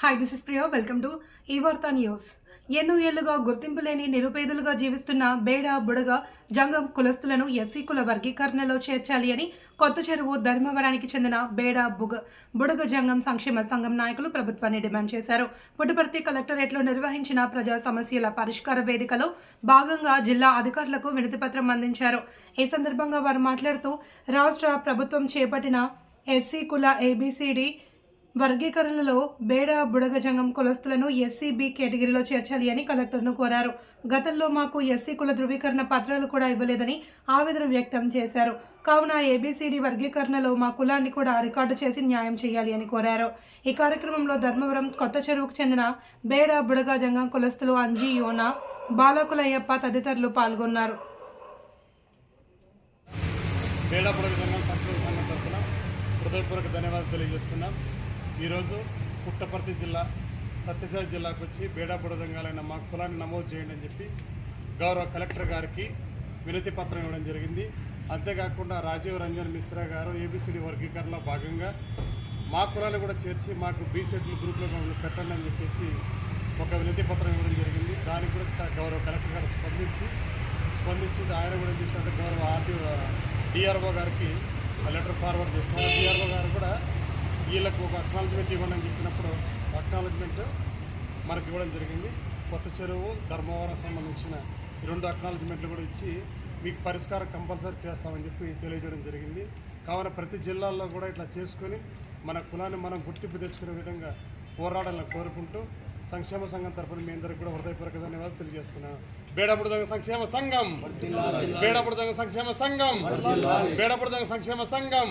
Hi this is Priya welcome to ఈ వార్త news ఎన్నో ఏళ్ళుగా గుర్తింపు లేని నిరుపేదలుగా జీవిస్తున్న బేడ బుడగ జంగం కులస్తులను ఎస్సీ కుల వర్గీకరణలో చేర్చాలి అని కొత్త చెరువు ధర్మవరానికి చెందిన బేడ బుగ బుడగ జంగం సంక్షేమ సంఘం నాయకులు ప్రభుత్వాన్ని డిమాండ్ చేశారు. పుట్టపర్తి కలెక్టరేట్లో నిర్వహించిన ప్రజా సమస్యల పరిష్కార వేదికలో భాగంగా జిల్లా అధికారులకు వినతిపత్రం అందించారు. ఈ సందర్భంగా వారు మాట్లాడుతూ రాష్ట్ర ప్రభుత్వం చేపట్టిన ఎస్సీ కుల ఏబిసిడి వర్గీకరణలో బేడ బుడగజంగం కులస్తులను ఎస్సీబీ కేటగిరీలో చేర్చాలి అని కలెక్టర్ను కోరారు. గతంలో మాకు ఎస్సీ కుల ధృవీకరణ పత్రాలు కూడా ఇవ్వలేదని ఆవేదన వ్యక్తం చేశారు. కావున ఏబీసీడీ వర్గీకరణలో మా కులాన్ని కూడా రికార్డు చేసి న్యాయం చేయాలి అని కోరారు. ఈ కార్యక్రమంలో ధర్మవరం కొత్త చెరువుకు చెందిన బేడ బుడగ జంగం కులస్తులు అంజీ యోనా బాలకులయ్యప్ప తదితరులు పాల్గొన్నారు. సంక్షేమ సంఘం తరఫున హృదయపూర్వక ధన్యవాదాలు తెలియజేస్తున్నాం. ఈరోజు పుట్టపర్తి జిల్లా సత్యసాయి జిల్లాకు వచ్చి బేడాపుర మా కులాన్ని నమోదు చేయండి అని చెప్పి గౌరవ కలెక్టర్ గారికి వినతి పత్రం ఇవ్వడం జరిగింది. అంతేకాకుండా రాజీవ్ రంజన్ మిశ్రా గారు ఏబిసిడి వర్గీకరణలో భాగంగా మా కులాన్ని కూడా చేర్చి మాకు బీ షెడ్యూల్ గ్రూప్లో మమ్మల్ని పెట్టండి అని చెప్పేసి ఒక వినతి పత్రం ఇవ్వడం జరిగింది. దానికి కూడా గౌరవ కలెక్టర్ గారు స్పందించి స్పందించి ఆయన కూడా ఏం చేసినట్టు గౌరవ ఆర్టీ డిఆర్ఓ గారికి లెటర్ ఫార్వర్డ్ చేస్తున్నారు డిఆర్ఓ గారు కూడా వీళ్ళకు ఒక అక్నాలజ్మెంట్ ఇవ్వండి అని చెప్పినప్పుడు అక్నాలజ్మెంట్ మనకి ఇవ్వడం జరిగింది. కొత్త చెరువు ధర్మవరం సంబంధించిన ఈ రెండు అక్నాలజ్మెంట్లు కూడా ఇచ్చి మీకు పరిష్కారం కంపల్సరీ చేస్తామని చెప్పి తెలియజేయడం జరిగింది. కావున ప్రతి జిల్లాల్లో కూడా ఇట్లా చేసుకొని మన కులాన్ని మనం గుర్తింపు తెచ్చుకునే విధంగా పోరాడాలని కోరుకుంటూ సంక్షేమ సంఘం తరపున మీ అందరికీ కూడా హృదయపూర్వక ధన్యవాదాలు తెలియజేస్తున్నాను. బేడపుడుదంగ సంక్షేమ సంఘం! బేడపుడుదంగ సంక్షేమ సంఘం! బేడపుడుదంగ సంక్షేమ సంఘం!